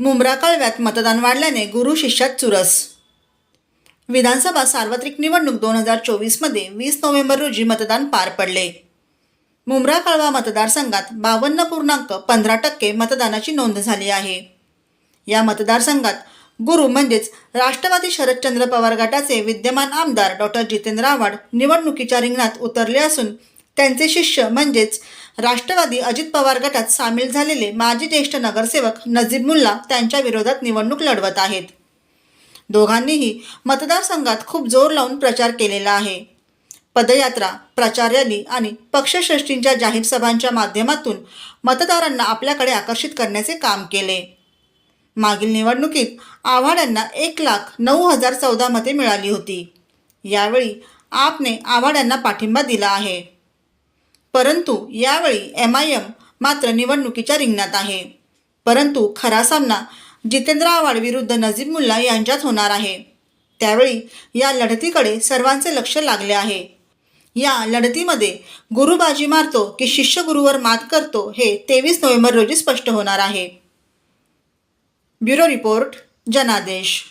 मुंब्रा कळव्यात मतदान वाढल्याने गुरु शिष्यात चुरस. विधानसभा सार्वत्रिक निवडणूक दोन हजार चोवीसमध्ये वीस नोव्हेंबर रोजी मतदान पार पडले. मुंब्रा कळवा मतदारसंघात बावन्न पूर्णांक पंधरा टक्के मतदानाची नोंद झाली आहे. या मतदारसंघात गुरु म्हणजेच राष्ट्रवादी शरदचंद्र पवार गटाचे विद्यमान आमदार डॉक्टर जितेंद्र आव्हाड निवडणुकीच्या रिंगणात उतरले असून त्यांचे शिष्य म्हणजेच राष्ट्रवादी अजित पवार गटात सामील झालेले माजी ज्येष्ठ नगरसेवक नजीब मुल्ला त्यांच्या विरोधात निवडणूक लढवत आहेत. दोघांनीही मतदारसंघात खूप जोर लावून प्रचार केलेला आहे. पदयात्रा प्रचार रॅली आणि पक्षश्रेष्ठींच्या जाहीर सभांच्या माध्यमातून मतदारांना आपल्याकडे आकर्षित करण्याचे काम केले. मागील निवडणुकीत आव्हाड यांना एक लाख नऊ हजार चौदा मते मिळाली होती. यावेळी आपने आव्हाड यांना पाठिंबा दिला आहे. परंतु यावेळी एम आय एम मात्र निवडणुकीच्या रिंगणात आहे. परंतु खरा सामना जितेंद्र आव्हाड विरुद्ध नजीब मुल्ला यांच्यात होणार आहे. त्यावेळी या लढतीकडे सर्वांचे लक्ष लागले आहे. या लढतीमध्ये गुरु बाजी मारतो की शिष्य गुरुवर मात करतो हे तेवीस नोव्हेंबर रोजी स्पष्ट होणार आहे. ब्युरो रिपोर्ट जनादेश.